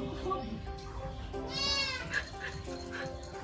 哦。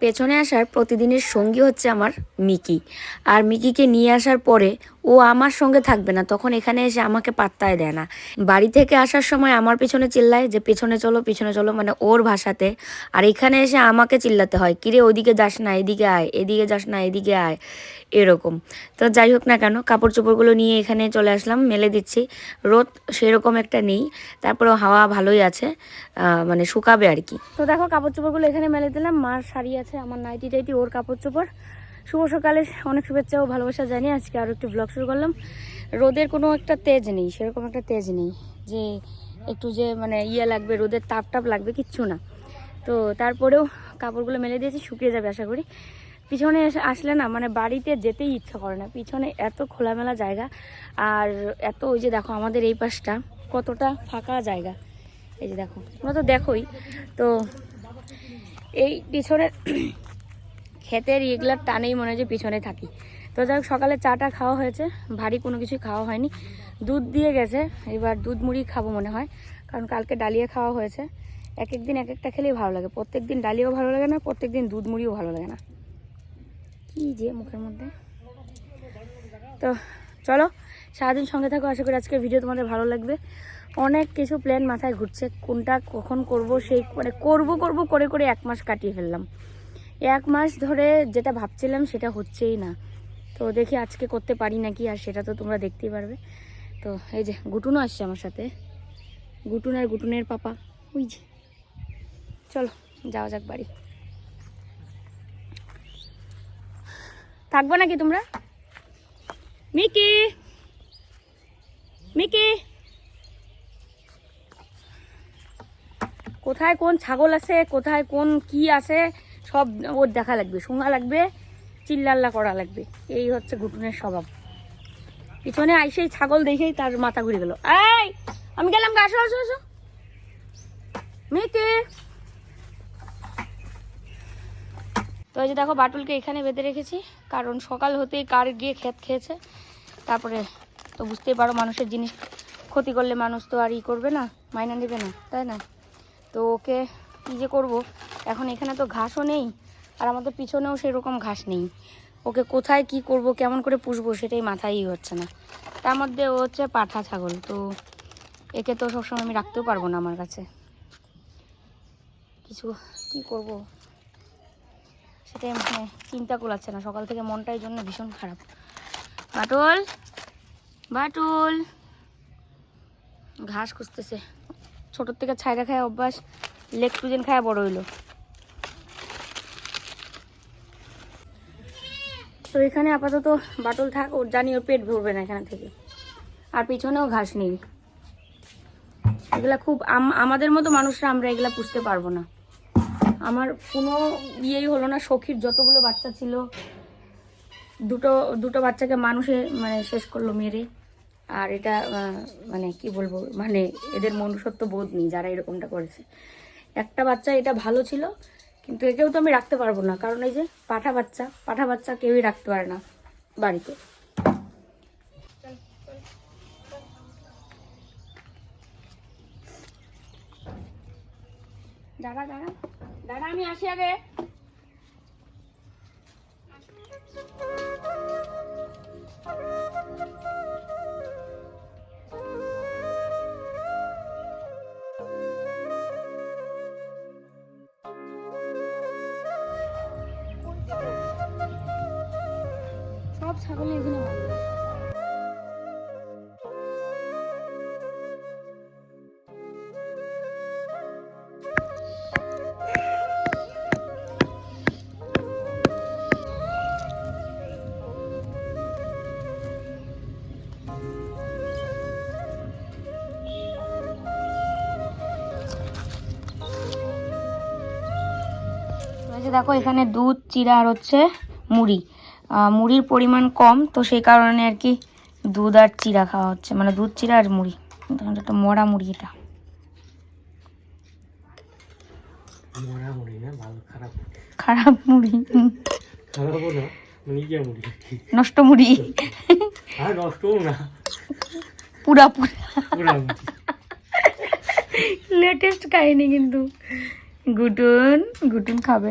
পেছনে আসার প্রতিদিনের সঙ্গী হচ্ছে আমার মিকি। আর মিকিকে নিয়ে আসার পরে ও আমার সঙ্গে থাকবে না। তখন এখানে এসে আমাকে পাত্তায় দেয় না। বাড়ি থেকে আসার সময় আমার পেছনে চিল্লায় যে, পেছনে চলো, পিছনে চলো। মানে ওর ভাষাতে। আর এখানে এসে আমাকে চিল্লাতে হয়, কিরে ওদিকে যাস না, এদিকে আয়, এদিকে যাস না, এদিকে আয়। এরকম। তো যাই হোক না কেন কাপড় চোপড়গুলো নিয়ে এখানে চলে আসলাম, মেলে দিচ্ছি। রোদ সেরকম একটা নেই তারপরে হাওয়া ভালোই আছে মানে শুকাবে আর কি। তো দেখো কাপড় চোপড়গুলো এখানে মেলে দিলাম। মার শাড়ি আছে, আমার নাইটি টাইটি ওর কাপড় চোপড় শুভ সকালে অনেক শুভেচ্ছা ও ভালোবাসা জানিয়ে আজকে আরও একটু ব্লগ শুরু করলাম। রোদের কোনো একটা তেজ নেই, সেরকম একটা তেজ নেই যে একটু যে মানে ইয়ে লাগবে, রোদের তাপ টাপ লাগবে, কিচ্ছু না। তো তারপরেও কাপড়গুলো মেলে দিয়েছি, শুকিয়ে যাবে আশা করি। পিছনে আসলে না মানে বাড়িতে যেতেই ইচ্ছা করে না। পিছনে এত খোলামেলা জায়গা, আর এত ওই যে দেখো আমাদের এই পাশটা, কতটা ফাঁকা জায়গা। এই যে দেখো, তোমরা তো দেখোই। তো এই পিছনের ক্ষেতের এগুলার টানেই মনে হয় যে পিছনে থাকি। তো যাই সকালে চাটা খাওয়া হয়েছে। ভারী কোনো কিছু খাওয়া হয়নি। দুধ দিয়ে গেছে। এবার দুধ মুড়ি খাব মনে হয়। কারণ কালকে ডালিয়া খাওয়া হয়েছে। এক এক দিন এক একটা খেলেই ভালো লাগে। প্রত্যেক দিন ডালিয়াও ভালো লাগে না প্রত্যেক দিন দুধ মুড়িও ভালো লাগে না। কি যে মুখের মধ্যে। তো চলো, সারাদিন সঙ্গে থাকো। আশা করি আজকের ভিডিও তোমাদের ভালো লাগবে। অনেক কিছু প্ল্যান মাথায় ঘুরছে। কোনটা কখন করব, সেই মানে করব করব, করে করে এক মাস কাটিয়ে ফেললাম। এক মাস ধরে যেটা ভাবছিলাম সেটা হচ্ছেই না। তো দেখি আজকে করতে পারি নাকি, আর সেটা তো তোমরা দেখতেই পারবে। তো এই যে গুটুনও আসছে আমার সাথে। গুটুন আর গুটুনের পাপা। ওই যে। চলো, যাওয়া যাক বাড়ি। থাকব নাকি তোমরা? মিকি! মিকি! কোথায় কোন ছাগল আছে? কোথায় কোন কি আছে? সব ওর দেখা লাগবে শোনা লাগবে, চিল্লাল্লা করা লাগবে। এই হচ্ছে ঘুটুনের স্বভাব। পিছনে আইসেই ছাগল দেখেই তার মাথা ঘুরে গেল। এই, আমি গেলাম আসো আসো আসো। মিকি তো এই যে দেখো, বাটুলকে এখানে বেঁধে রেখেছি। কারণ সকাল হতেই কার গিয়ে ক্ষেত খেয়েছে। তারপরে তো বুঝতেই পারো, মানুষের জিনিস ক্ষতি করলে মানুষ তো আর ই করবে না, মাইনা নেবে না, তাই না? তো ওকে কী যে করব? এখন এখানে তো ঘাসও নেই, আর আমাদের পিছনেও সেরকম ঘাস নেই। ওকে কোথায় কি করব, কেমন করে পুষবো সেটাই মাথায়ই হচ্ছে না। তার মধ্যে ও হচ্ছে পাঠা ছাগল, তো একে তো সবসময় আমি রাখতেও পারব না আমার কাছে। কিছু কি করব? সেটাই মানে চিন্তা করাচ্ছে না, সকাল থেকে মনটাই জন্য ভীষণ খারাপ। বাটুল বাটুল। ঘাস খুঁজতেছে। ছোটোর থেকে ছাইরা খায় অভ্যাস। লেকট্রোজেন খায় বড় হইল। তো এখানে আপাতত বাটল থাক, ওর জানি ওর পেট ভরবে না এখানে থেকে। আর পিছনেও ঘাস নেই। এগুলা খুব আম- আমাদের মতো মানুষরা আমরা এগুলা পুষতে পারব না। আমার কোনো ইয়েই হলো না, সখীর যতগুলো বাচ্চা ছিল, দুটো দুটো বাচ্চাকে মানুষে মানে শেষ করল মেরে। আর এটা মানে কি বলব মানে এদের মনুষ্যত্ব বোধ নেই যারা এরকমটা করেছে। একটা বাচ্চা এটা ভালো ছিল, কিন্তু একেও তো আমি রাখতে পারব না। কারণ এই যে পাঠা বাচ্চা পাঠা বাচ্চা কেউই রাখতে পারে না বাড়িতে। দাঁড়া দাঁড়া দাঁড়া, আমি আসি আগে। দেখো এখানে দুধ চিরা আর হচ্ছে মুড়ি। মুড়ির পরিমাণ কম তো সেই কারণে আর কি দুধ আর চিরা খাওয়া হচ্ছে। মানে দুধ চিরা আর মুড়ি। একটা মরা মুড়ি এটা। খারাপ মুড়ি। নষ্ট মুড়ি। পুরা পুরা। লেটেস্ট কাহিনী কিন্তু। গুটুন গুটুন খাবে।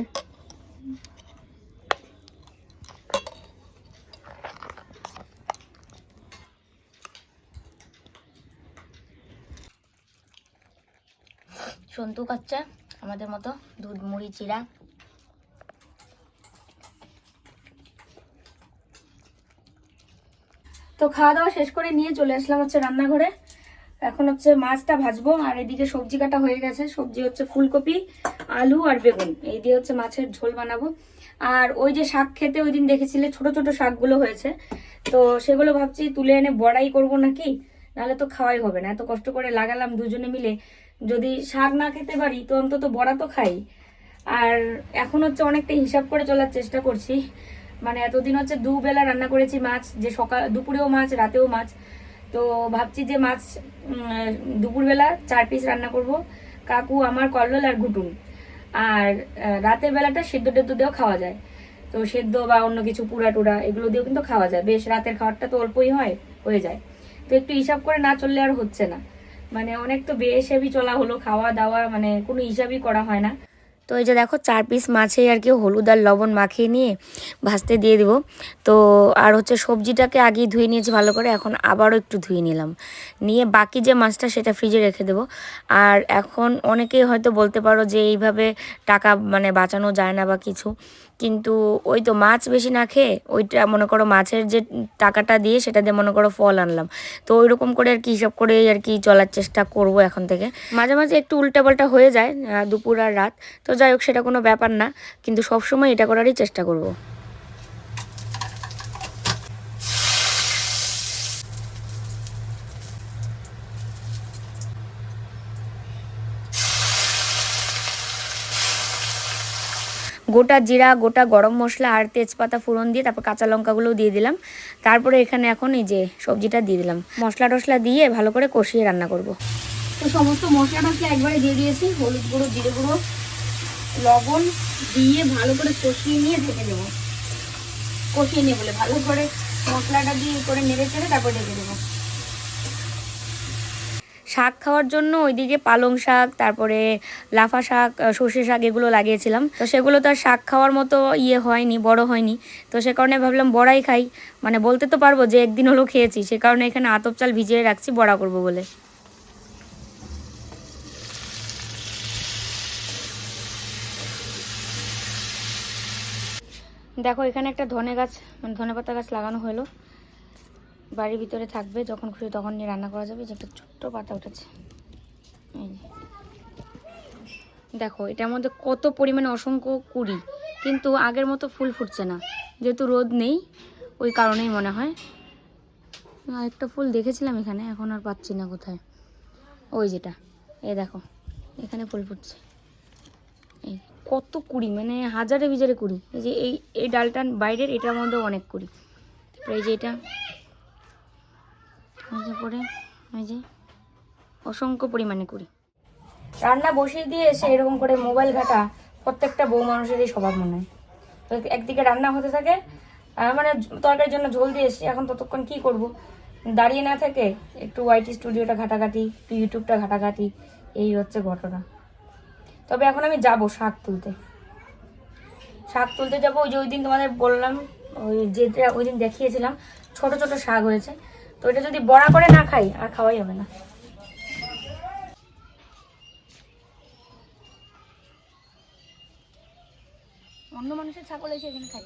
সন্তু খাচ্ছে আমাদের মতো দুধ, মুড়ি চিরা তো খাওয়া দাওয়া শেষ করে নিয়ে চলে আসলাম হচ্ছে রান্নাঘরে। এখন হচ্ছে মাছটা ভাজবো, আর এদিকে সবজি কাটা হয়ে গেছে। সবজি হচ্ছে ফুলকপি, আলু আর বেগুন। এই দিয়ে হচ্ছে মাছের ঝোল বানাবো। আর ওই যে শাক খেতে ওই দিন দেখেছিলে, ছোট ছোট শাকগুলো হয়েছে। তো সেগুলো ভাবছি তুলে এনে বড়াই করব নাকি? নাহলে তো খাওয়াই হবে না, এত কষ্ট করে লাগালাম দুজনে মিলে। যদি শাক না খেতে পারি, তো অন্তত বড়া তো খাই। আর এখন হচ্ছে অনেকটা হিসাব করে চলার চেষ্টা করছি। মানে এতদিন হচ্ছে দুবেলা রান্না করেছি মাছ, যে সকাল, দুপুরেও মাছ, রাতেও মাছ। তো ভাবছি যে মাছ দুপুরবেলা চার পিস রান্না করব। কাকু, আমার কল্লোল আর ঘুটুন আর রাতের বেলাটা সেদ্ধ টেদ্ধ দিয়েও খাওয়া যায়। তো সেদ্ধ বা অন্য কিছু পুরা টুরা, এগুলো দিয়েও কিন্তু খাওয়া যায়। বেশ, রাতের খাবারটা তো অল্পই হয়, হয়ে যায়। তো একটু হিসাব করে না চললে আর হচ্ছে না। মানে অনেক তো বেহিসাবি চলা হলো খাওয়া দাওয়া মানে কোনো হিসাবই করা হয় না। তো এই যে দেখো চার পিস মাছে আর কি হলুদ আর লবণ মাখিয়ে নিয়ে ভাজতে দিয়ে দিব। তো আর হচ্ছে সবজিটাকে আগেই ধুয়ে নিয়েছি ভালো করে, এখন আবারও একটু ধুয়ে নিলাম। নিয়ে বাকি যে মাছটা সেটা ফ্রিজে রেখে দেবো। আর এখন অনেকেই হয়তো বলতে পারো যে এইভাবে টাকা মানে বাঁচানো যায় না বা কিছু। কিন্তু ওই তো মাছ বেশি না খেয়ে ওইটা মনে করো মাছের যে টাকাটা দিয়ে সেটা দিয়ে মনে করো ফল আনলাম। তো ওই রকম করে আর কি হিসাব করে আর কি চলার চেষ্টা করব এখন থেকে। মাঝে মাঝে একটু উল্টাপাল্টা হয়ে যায় দুপুর আর রাত। তো যাই হোক, সেটা কোনো ব্যাপার না, কিন্তু সবসময় এটা করারই চেষ্টা করব। গোটা জিরা, গোটা গরম মশলা আর তেজপাতা ফোড়ন দিয়ে তারপর কাঁচা লঙ্কাগুলোও দিয়ে দিলাম। তারপরে এখানে এখন এই যে সবজিটা দিয়ে দিলাম। মশলা টশলা দিয়ে ভালো করে কষিয়ে রান্না করব। তো সমস্ত মশলা টশলা একবারে দিয়ে দিয়েছি, হলুদ গুঁড়ো, জিরে গুঁড়ো লবণ দিয়ে ভালো করে কষিয়ে নিয়ে ঢেকে দেবো। কষিয়ে নিয়ে বলে ভালো করে মশলাটা দিয়ে করে নেড়ে চেড়ে তারপর ঢেকে দেবো। শাক খাওয়ার জন্য ওইদিকে পালং শাক, তারপরে লাফা শাক সর্ষে শাক এগুলো লাগিয়েছিলাম। তো সেগুলো তো আর শাক খাওয়ার মতো ইয়ে হয়নি, বড় হয়নি। তো সে কারণে ভাবলাম বড়াই খাই। মানে বলতে তো পারব যে একদিন হলো খেয়েছি, সে কারণে এখানে আতপ চাল ভিজিয়ে রাখছি, বড়া করব বলে। দেখো, এখানে একটা ধনে গাছ মানে ধনে পাতা গাছ লাগানো হলো। বাড়ির ভিতরে থাকবে, যখন খুশি তখন নিয়ে রান্না করা যাবে। যে একটা ছোট্ট পাতা উঠেছে। দেখো, এটার মধ্যে কত পরিমাণে অসংখ্য কুড়ি, কিন্তু আগের মতো ফুল ফুটছে না। যেহেতু রোদ নেই, ওই কারণেই মনে হয়। একটা ফুল দেখেছিলাম এখানে, এখন আর পাচ্ছি না কোথায়। ওই যেটা এ দেখো, এখানে ফুল ফুটছে। এই। কত কুড়ি মানে হাজারে বিজারে কুড়ি। এই যে এই এই ডালটার বাইরের, এটার মধ্যেও অনেক কুড়ি। তারপরে এই যে এটা পরে, এই যে অসংখ্য পরিমাণে কুড়ি। রান্না বসিয়ে দিয়ে এসে এরকম করে মোবাইল ঘাটা প্রত্যেকটা বউ মানুষেরই স্বভাব মনে হয়। তো একদিকে রান্না হতে থাকে মানে তরকারির জন্য ঝোল দিয়ে এসে এখন ততক্ষণ কি করব? দাঁড়িয়ে না থেকে একটু ওয়াইটি স্টুডিওটা ঘাটাঘাটি, একটু ইউটিউবটা ঘাটাঘাটি, এই হচ্ছে ঘটনা। তবে এখন আমি যাব শাক তুলতে। শাক তুলতে যাব, ওই যে ওই দিন তোমাদের বললাম, ওই যেটা ওই দিন দেখিয়েছিলাম, ছোট ছোট শাক হয়েছে। তো এটা যদি বড়া করে না খাই, আর খাওয়াই হবে না। অন্য মানুষের ছাগল এসে এখানে খাই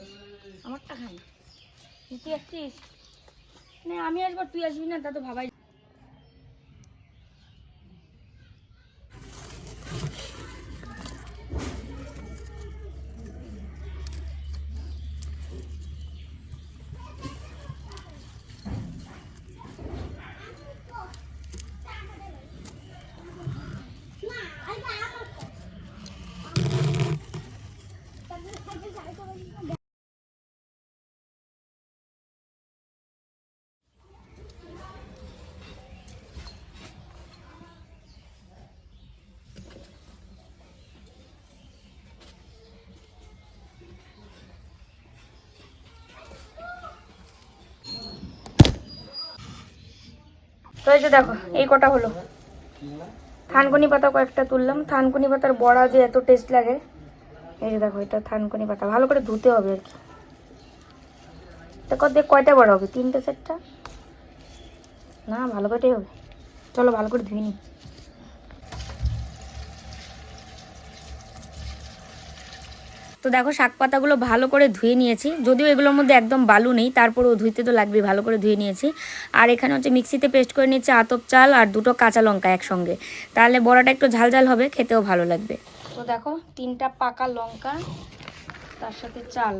আমারটা খাই তুই আসছিস? না আমি আসবার তুই আসবি না, তা তো ভাবাই তো এই যে দেখো, এই কটা হলো। থানকুনি পাতা কয়েকটা তুললাম। থানকুনি পাতার বড়া যে এত টেস্ট লাগে, এই যে দেখো, এটা থানকুনি পাতা। ভালো করে ধুতে হবে আর কি। এটা দেখ কয়টা বড়া হবে, তিনটে সেটটা না, ভালো করেই হবে। চলো, ভালো করে ধুই নি। তো দেখো শাক পাতাগুলো ভালো করে ধুয়ে নিয়েছি। যদিও এগুলোর মধ্যে একদম বালু নেই, তারপরেও ধুইতে তো লাগবে ভালো করে ধুয়ে নিয়েছি। আর এখানে হচ্ছে মিক্সিতে পেস্ট করে নিয়েছি আতপ চাল আর দুটো কাঁচা লঙ্কা একসঙ্গে। তাহলে বড়াটা একটু ঝাল ঝাল হবে, খেতেও ভালো লাগবে। তো দেখো, তিনটা পাকা লঙ্কা, তার সাথে চাল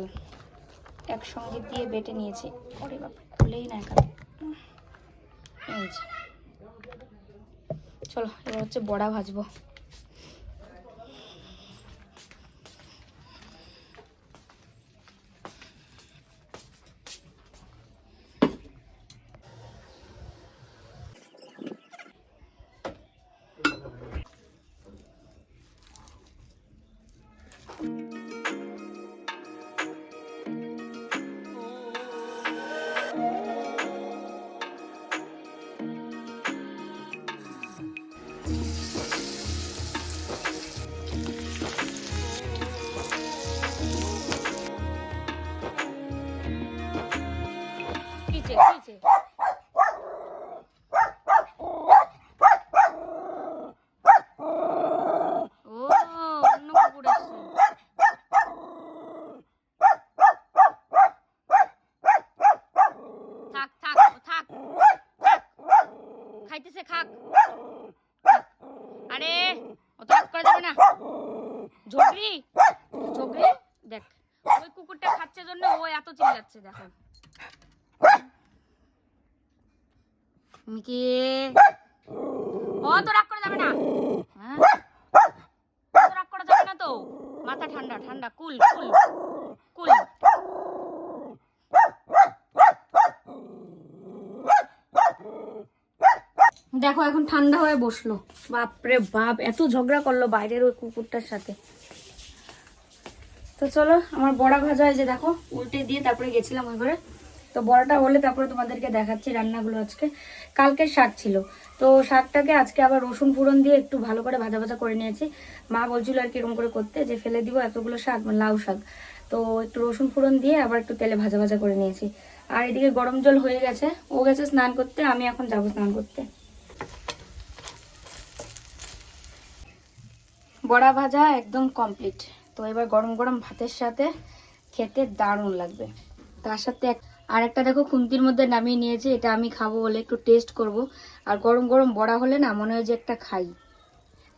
একসঙ্গে দিয়ে বেটে নিয়েছি। ওরে বাবা খুলেই না এখানে। চলো, এবার হচ্ছে বড়া ভাজবো। আরে, অত করা যাবে না। ঝগড়ি? ঝগড়ি? দেখ, ওই কুকুরটা খাচ্ছে জন্য ও এত চিল্লাচ্ছে, দেখো। মিকি ও তো রাগ করা যাবে না। হ্যাঁ? রাগ করা যাবে না তো। মাথা ঠান্ডা ঠান্ডা, কুল কুল কুল। দেখো, এখন ঠান্ডা হয়ে বসল। বাপরে বাপ, এত ঝগড়া করল বাইরের ওই কুকুরটার সাথে। তো চলো, আমার বড়া ভাজা হয়েছে, দেখো, উল্টে দিয়ে তারপরে গেছিলাম ওই ঘরে। তো বড়াটা হলে তারপরে তোমাদেরকে দেখাচ্ছি রান্নাগুলো আজকে। কালকের শাক ছিল। তো শাকটাকে আজকে আবার রসুন ফোড়ন দিয়ে একটু ভালো করে ভাজা ভাজা করে নিয়েছি। মা বলছিল আর কি এরকম করে করতে যে, ফেলে দিব এতগুলো শাক মানে লাউ শাক। তো একটু রসুন ফোড়ন দিয়ে আবার একটু তেলে ভাজা ভাজা করে নিয়েছি। আর এদিকে গরম জল হয়ে গেছে। ও গেছে স্নান করতে, আমি এখন যাব স্নান করতে। বড়া ভাজা একদম কমপ্লিট তো এবার গরম গরম ভাতের সাথে খেতে দারুণ লাগবে। তার সাথে এক আর একটা দেখো খুন্তির মধ্যে নামিয়ে নিয়েছি, এটা আমি খাব বলে একটু টেস্ট করব। আর গরম গরম বড়া হলে না মনে হয় যে একটা খাই।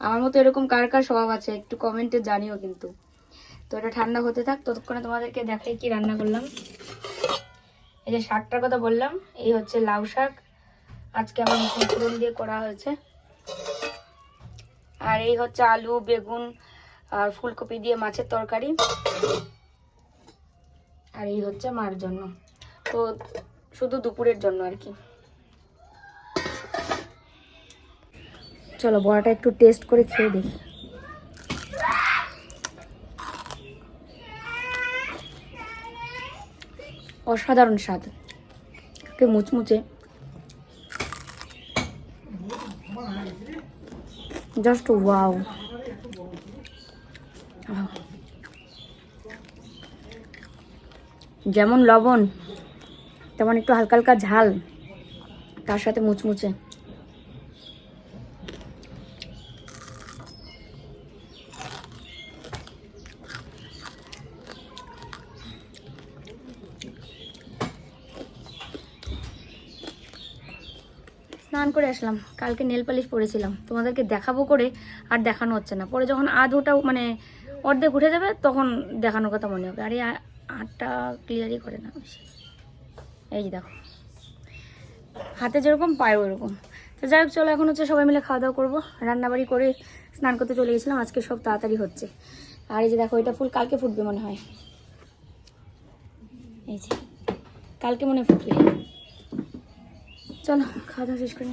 আমার মতো এরকম কার কার স্বভাব আছে একটু কমেন্টে জানিও কিন্তু। তো এটা ঠান্ডা হতে থাক, ততক্ষণে তোমাদেরকে দেখাই কি রান্না করলাম। এই যে শাকটার কথা বললাম, এই হচ্ছে লাউ শাক। আজকে আমার ফোড়ন দিয়ে করা হয়েছে। আর এই হচ্ছে আলু, বেগুন আর ফুলকপি দিয়ে মাছের তরকারি। আর এই হচ্ছে মার জন্য। তো শুধু দুপুরের জন্য আর কি। চলো বড়াটা একটু টেস্ট করে খেয়ে দেখি। অসাধারণ স্বাদ। একটু মুচমুচে। জাস্ট ওয়াও যেমন লবণ তেমন একটু হালকা হালকা ঝাল তার সাথে মুচমুচে স্নান করে আসলাম। কালকে নেল পালিশ পরেছিলাম। তোমাদেরকে দেখাবো করে আর দেখানো হচ্ছে না। পরে যখন আধোটাও মানে অর্ধেক উঠে যাবে, তখন দেখানোর কথা মনে হবে। আর এই আটটা ক্লিয়ারই করে না। এই দেখো। হাতে যেরকম পায়ে ওরকম তো যাই হোক, চলো এখন হচ্ছে সবাই মিলে খাওয়া দাওয়া করব। রান্নাবাড়ি করে স্নান করতে চলে গেছিলাম। আজকে সব তাড়াতাড়ি হচ্ছে। আর এই যে দেখো, এটা ফুল কালকে ফুটবে মনে হয়। এই যে, কালকে মনে ফুটবে চলো, খাওয়া দাওয়া শেষ করি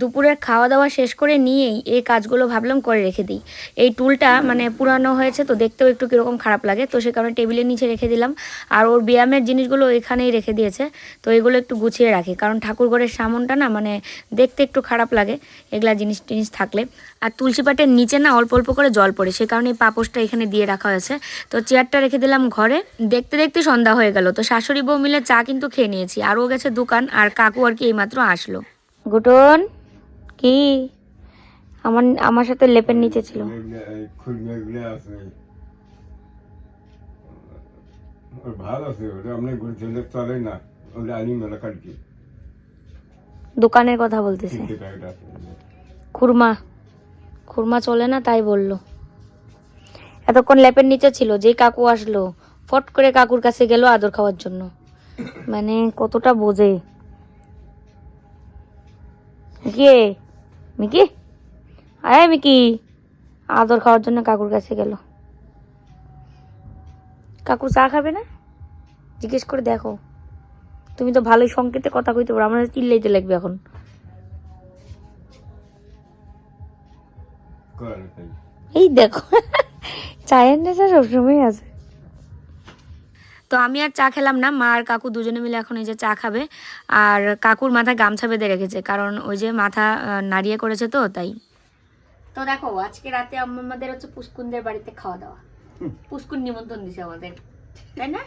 দুপুরের খাওয়া দাওয়া শেষ করে নিয়েই এই কাজগুলো ভাবলাম করে রেখে দিই। এই টুলটা মানে পুরানো হয়েছে তো দেখতেও একটু কীরকম খারাপ লাগে, তো সে কারণে টেবিলের নিচে রেখে দিলাম। আর ওর ব্যায়ামের জিনিসগুলো এখানেই রেখে দিয়েছে, তো এগুলো একটু গুছিয়ে রাখি, কারণ ঠাকুর ঘরের সামনটা না মানে দেখতে একটু খারাপ লাগে, এগুলা জিনিস টিনিস থাকলে। আর তুলসী পাটের নিচে না অল্প অল্প করে জল পড়ে, সে কারণে এই পাপোশটা এখানে দিয়ে রাখা হয়েছে। তো চেয়ারটা রেখে দিলাম ঘরে, দেখতে দেখতে সন্ধ্যা হয়ে গেল, তো শাশুড়ি বউ মিলে চা কিন্তু খেয়ে নিয়েছি, আর ও গেছে দোকান, আর কাকু আর কি এইমাত্র আসলো। গুটন। কি? আমার আমার সাথে লেপের নিচে ছিল। দোকানের কথা বলতেছে। খুরমা খুরমা চলে না তাই বলল। এতক্ষণ ল্যাপের নিচে ছিল, যেই কাকু আসলো, ফট করে কাকুর কাছে গেল আদর খাওয়ার জন্য। মানে কতটা বোঝে। কে মিকি? আয় মিকি। আদর খাওয়ার জন্য কাকুর কাছে গেল। কাকু চা খাবে না? জিজ্ঞেস করে দেখো। তুমি তো ভালোই সংকেতে কথা কইতে পারো আমাদের চিল্লাইতে লাগবে এখন। এই দেখো চায়ের নেশা সবসময় আছে। তো আমি আর চা খেলাম না মা আর কাকু দুজনে মিলে এখন এই যে চা খাবে। আর কাকুর মাথায় গামছা বেঁধে রেখেছে কারণ ওই যে মাথা নাড়িয়ে করেছে তো তাই। তো দেখো আজকে রাতে আমাদের হচ্ছে পুষ্কুনদের বাড়িতে খাওয়া দাওয়া। পুষ্কুন নিমন্ত্রণ দিছে আমাদের। তাই না?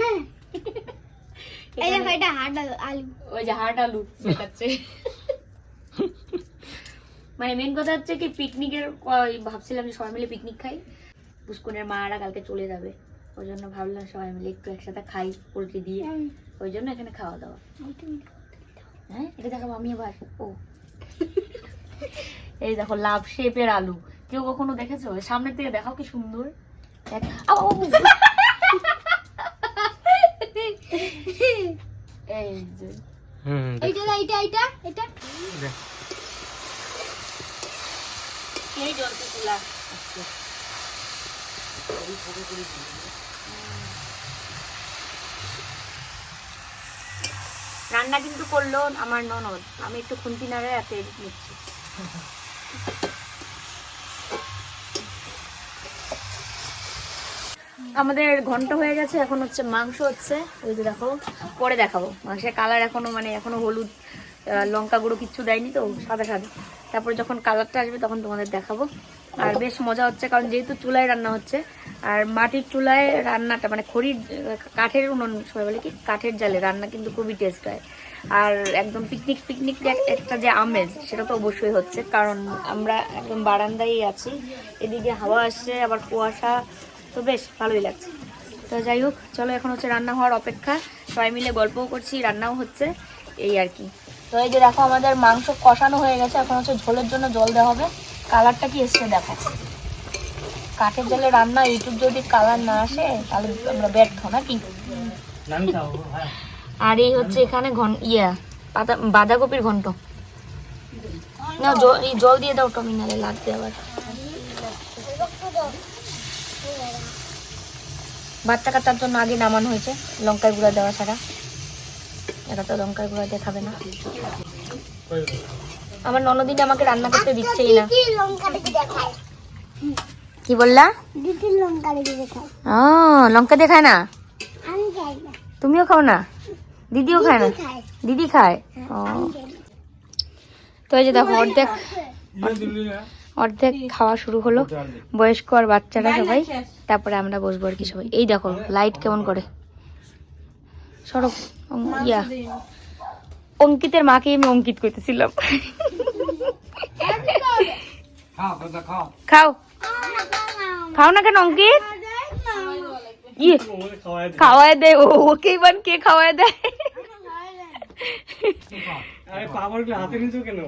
এই দেখো। এটা আলু। ওই যে হাট আলু মানে মেন কথা হচ্ছে কি পিকনিকের ভাবছিলাম যে সবাই মিলে পিকনিক খাই। পুষ্কুনের মারা কালকে চলে যাবে। ওই জন্য ভাবলাম সবাই মিলে একটু একসাথে খাই পোলট্রি দিয়ে। ওই জন্য এখানে খাওয়া দাওয়া। হ্যাঁ? এটা দেখাবো আমি আবার। ও। এই দেখো লাভ শেপের আলু। কেউ কখনো দেখেছ? সামনের থেকে দেখাও কি সুন্দর। এই যে। এইটা এইটা এইটা এটা এই তোলা। রান্না কিন্তু করল আমার ননদ। আমি একটু খুন্তি নাড়ে এত এডিট নিচ্ছি। আমাদের ঘণ্টা হয়ে গেছে এখন হচ্ছে মাংস হচ্ছে। ওই যে দেখো পরে দেখাবো। মাংসের কালার এখনও মানে এখনও হলুদ আহ, লঙ্কা গুঁড়ো কিচ্ছু দেয়নি তো সাদা সাদা। তারপরে যখন কালারটা আসবে তখন তোমাদের দেখাবো। আর বেশ মজা হচ্ছে কারণ যেহেতু চুলায় রান্না হচ্ছে আর মাটির চুলায় রান্নাটা মানে খড়ির, কাঠের উনুন, সবাই বলে কি? কাঠের জালে রান্না কিন্তু খুবই টেস্ট হয়। আর একদম পিকনিক পিকনিক একটা যে আমেজ, সেটা তো অবশ্যই হচ্ছে। কারণ আমরা একদম বারান্দায় আছি, এদিকে হাওয়া আসছে, আবার কুয়াশা, তো বেশ ভালোই লাগছে। তো যাই হোক, চলো এখন হচ্ছে রান্না হওয়ার অপেক্ষা। সবাই মিলে গল্পও করছি, রান্নাও হচ্ছে, এই আর কি। তো এই যে দেখো, আমাদের মাংস কষানো হয়ে গেছে, এখন হচ্ছে ঝোলের জন্য জল দেওয়া হবে। কালারটা কি এসছে দেখো কাঠের জলে রান্না ইউটিউব যদি কালার না আসে তাহলে আমরা ব্যর্থ নাকি? হ্যাঁ। আর এই হচ্ছে এখানে ঘন ইয়া পাতা বাঁধাকপির ঘন্ট। না জল দিয়ে দাও টমিনালে লাগবে আবার। বাচ্চা কাচ্চার জন্য আগে নামানো হয়েছে লঙ্কার গুঁড়া দেওয়া ছাড়া। এটা তো লঙ্কার গুঁড়া দেখাবে না। আমার ননদিন আমাকে রান্না করতে দিচ্ছেই না। কি বললা? লঙ্কা লেগে দেখায় ও লঙ্কা দেখায় না? না। তুমিও খাও না? দিদিও খায় না? দিদি খায়? ও। না। তো এই যে দেখো অর্ধেক অর্ধেক খাওয়া শুরু হলো। বয়স্ক আর বাচ্চারা সবাই। তারপরে আমরা বসবো আর কি সবাই। এই দেখো লাইট কেমন করে? সড়ক ইয়া। অঙ্কিতের মাকে আমি অঙ্কিত করতেছিলাম। খাও। খাও না কেন অঙ্কিত? ইয়ে খাওয়াই দে খাওয়ায় দেয় ও ওকে এবার কে খাওয়ায় দেয়? আরে পাপড়গুলো হাতে নিচু কেন?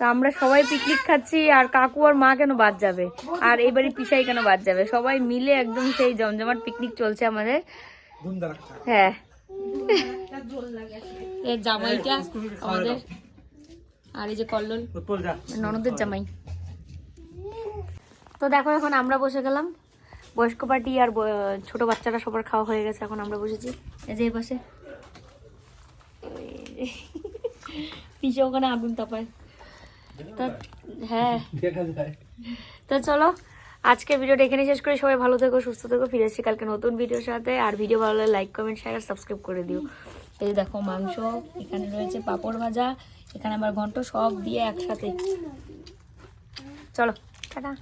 তো আমরা সবাই পিকনিক খাচ্ছি আর কাকু আর মা কেন বাদ যাবে? আর এবারে পিসাই কেন বাদ যাবে? সবাই মিলে একদম সেই জমজমাট পিকনিক চলছে আমাদের। হ্যাঁ। জামাইটা আমাদের আর এই যে কল্লোল। ননদের জামাই। তো দেখো এখন আমরা বসে গেলাম। বয়স্ক পার্টি আর ছোট বাচ্চারা সবার খাওয়া হয়ে গেছে, এখন আমরা বসেছি। এই যে এই পাশে। ওখানে আগুন তাপায়। তো হ্যাঁ। তো চলো, আজকে ভিডিওটা এখানে শেষ করে। সবাই ভালো থেকো, সুস্থ থেকো, ফিরে এসেছি কালকে নতুন ভিডিওর সাথে। আর ভিডিও ভালো লাগলে লাইক কমেন্ট শেয়ার আর সাবস্ক্রাইব করে দিও। এই যে দেখো মাংস, এখানে রয়েছে পাঁপড় ভাজা, এখানে আবার ঘন্ট সব দিয়ে একসাথে। চলো, টাটা।